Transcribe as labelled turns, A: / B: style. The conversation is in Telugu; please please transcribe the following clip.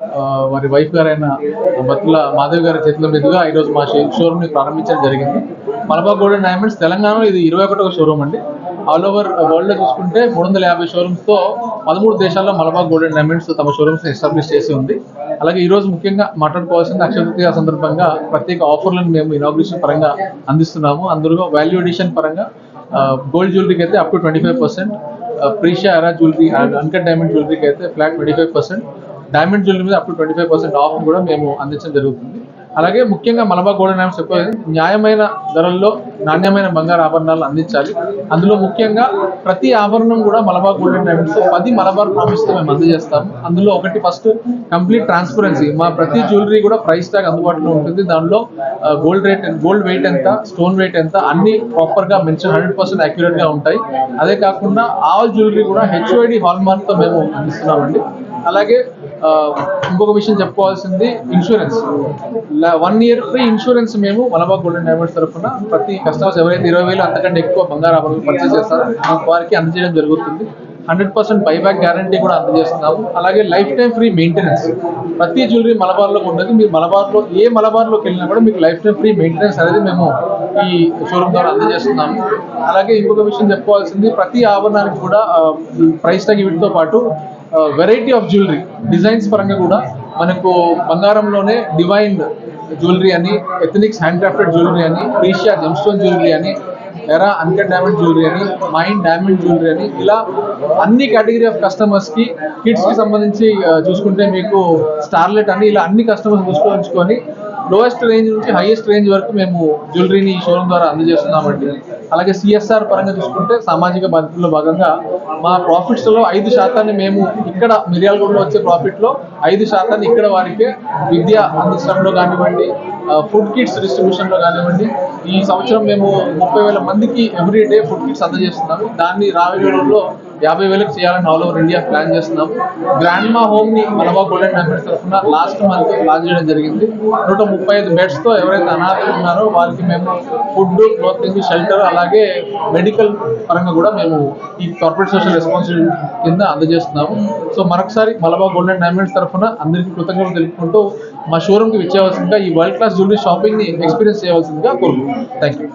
A: మరి వారి వైఫ్ గారైన బత్తుల మాధవ్ గారి చేతుల మీదుగా ఈరోజు మా షోరూమ్ని ప్రారంభించడం జరిగింది. మలబార్ గోల్డెన్ డైమండ్స్ తెలంగాణలో ఇది ఇరవై ఒకటవ షోరూమ్ అండి. ఆల్ ఓవర్ వరల్డ్లో చూసుకుంటే మూడు వందల యాభై షోరూమ్స్తో పదమూడు దేశాల్లో మలబార్ గోల్డెన్ డైమండ్స్ తమ షోరూమ్స్ ఎస్టాబ్లిష్ చేసి ఉంది. అలాగే ఈ రోజు ముఖ్యంగా మాట్లాడుకోవాల్సింది అక్షయతృతీయ సందర్భంగా ప్రత్యేక ఆఫర్లను మేము ఇనాగ్రేషన్ పరంగా అందిస్తున్నాము. అందులో వాల్యూ ఎడిషన్ పరంగా గోల్డ్ జ్యువెలరీకి అయితే up to twenty five percent Precia Era jewellery and uncut diamond జ్యువెలరీకి అయితే flat twenty five percent diamond jewellery మీద అప్పుడు ట్వంటీ ఫైవ్ పర్సెంట్ ఆఫ్ కూడా మేము అందించడం జరుగుతుంది. అలాగే ముఖ్యంగా మలబార్ గోల్డెన్ డైమండ్స్ చెప్పేది న్యాయమైన ధరల్లో నాణ్యమైన బంగారు ఆభరణాలు అందించాలి. అందులో ముఖ్యంగా ప్రతి ఆభరణం కూడా మలబార్ గోల్డెన్ డైమండ్స్ పది మలబార్ ప్రామిస్తో మేము అందజేస్తాము. అందులో ఒకటి ఫస్ట్ కంప్లీట్ ట్రాన్స్పరెన్సీ మా ప్రతి జ్యువెలరీ కూడా ప్రైస్ ట్యాగ్ అందుబాటులో ఉంటుంది. దానిలో గోల్డ్ రేట్ గోల్డ్ వెయిట్ ఎంత స్టోన్ వెయిట్ ఎంత అన్ని ప్రాపర్గా మెన్షన్ హండ్రెడ్ పర్సెంట్ అక్యురేట్గా ఉంటాయి. అదే కాకుండా ఆల్ జ్యువెలరీ కూడా హెచ్ఓడి హాల్ మార్క్తో మేము అందిస్తున్నామండి. అలాగే ఇంకొక విషయం చెప్పుకోవాల్సింది insurance one year free insurance మేము మలబాగ్ గోల్డెన్ డైమండ్స్ తరఫున ప్రతి కస్టమర్స్ ఎవరైతే ఇరవై వేలు అంతకంటే ఎక్కువ బంగారు ఆభరణాలు పర్చేస్ చేస్తారో వారికి అందజేయడం జరుగుతుంది. హండ్రెడ్ పర్సెంట్ బైబ్యాక్ గ్యారంటీ కూడా అందజేస్తున్నాము. అలాగే లైఫ్ టైం ఫ్రీ మెయింటెనెన్స్ ప్రతి జ్యువెలరీ మలబార్లో ఉన్నది. మీరు మలబార్లో ఏ మలబార్లోకి వెళ్ళినా కూడా మీకు లైఫ్ టైం ఫ్రీ మెయింటెనెన్స్ అనేది మేము ఈ షోరూమ్ ద్వారా అందజేస్తున్నాము. అలాగే ఇంకొక విషయం చెప్పుకోవాల్సింది ప్రతి ఆభరణానికి కూడా ప్రైస్ తగ్గి వీటితో పాటు వెరైటీ ఆఫ్ జ్యువెలరీ డిజైన్స్ పరంగా కూడా మనకు బంగారంలోనే డివైన్ జ్యువెలరీ అని ఎథనిక్స్ హ్యాండ్ క్రాఫ్టెడ్ జ్యువెలరీ అని ఏషియా జెమ్స్టోన్ జ్యువెలరీ అని ఎరా అన్కట్ డైమండ్ జ్యువెలరీ అని మైండ్ డైమండ్ జ్యువెలరీ అని ఇలా అన్ని కేటగిరీ ఆఫ్ కస్టమర్స్కి కిడ్స్కి సంబంధించి చూసుకుంటే మీకు స్టార్లెట్ అని ఇలా అన్ని కస్టమర్స్ దృష్టిలో లోయెస్ట్ రేంజ్ నుంచి హైయెస్ట్ రేంజ్ వరకు మేము జ్యువెలరీని షోరూమ్ ద్వారా అందజేస్తున్నామండి. అలాగే సిఎస్ఆర్ పరంగా చూసుకుంటే సామాజిక బాధ్యతలో భాగంగా మా ప్రాఫిట్స్లో ఐదు శాతాన్ని మేము ఇక్కడ మిర్యాలగూడలో వచ్చే ప్రాఫిట్లో ఐదు శాతాన్ని ఇక్కడ వారికి విద్య అందించడంలో కానివ్వండి ఫుడ్ కిట్స్ డిస్ట్రిబ్యూషన్లో కానివ్వండి ఈ సంవత్సరం మేము ముప్పై వేల మందికి ఎవ్రీ డే ఫుడ్ కిట్స్ అందజేస్తున్నాము. దాన్ని రాబోయే రోజుల్లో యాభై వేలకు చేయాలని ఆల్ ఓవర్ ఇండియా ప్లాన్ చేస్తున్నాం. గ్రాండ్ మా హోమ్ని మలబా గోల్డెన్ డైమండ్స్ తరఫున లాస్ట్ మంత్ లాంచ్ చేయడం జరిగింది. నూట ముప్పై ఐదు బెడ్స్తో ఎవరైతే అనాథలు ఉన్నారో వారికి మేము ఫుడ్ క్లోతింగ్ షెల్టర్ అలాగే మెడికల్ పరంగా కూడా మేము ఈ కార్పొరేట్ సోషల్ రెస్పాన్సిబిలిటీ కింద అందజేస్తున్నాము. సో మరొకసారి మలబా గోల్డెన్ డైమండ్స్ తరఫున అందరికీ కృతజ్ఞతలు తెలుపుకుంటూ మా షోరూమ్కి విచ్చేయవలసిందిగా ఈ వరల్డ్ క్లాస్ జ్యువెలరీ షాపింగ్ని ఎక్స్పీరియన్స్ చేయవలసిందిగా కోరుకుంటున్నాం. Thank you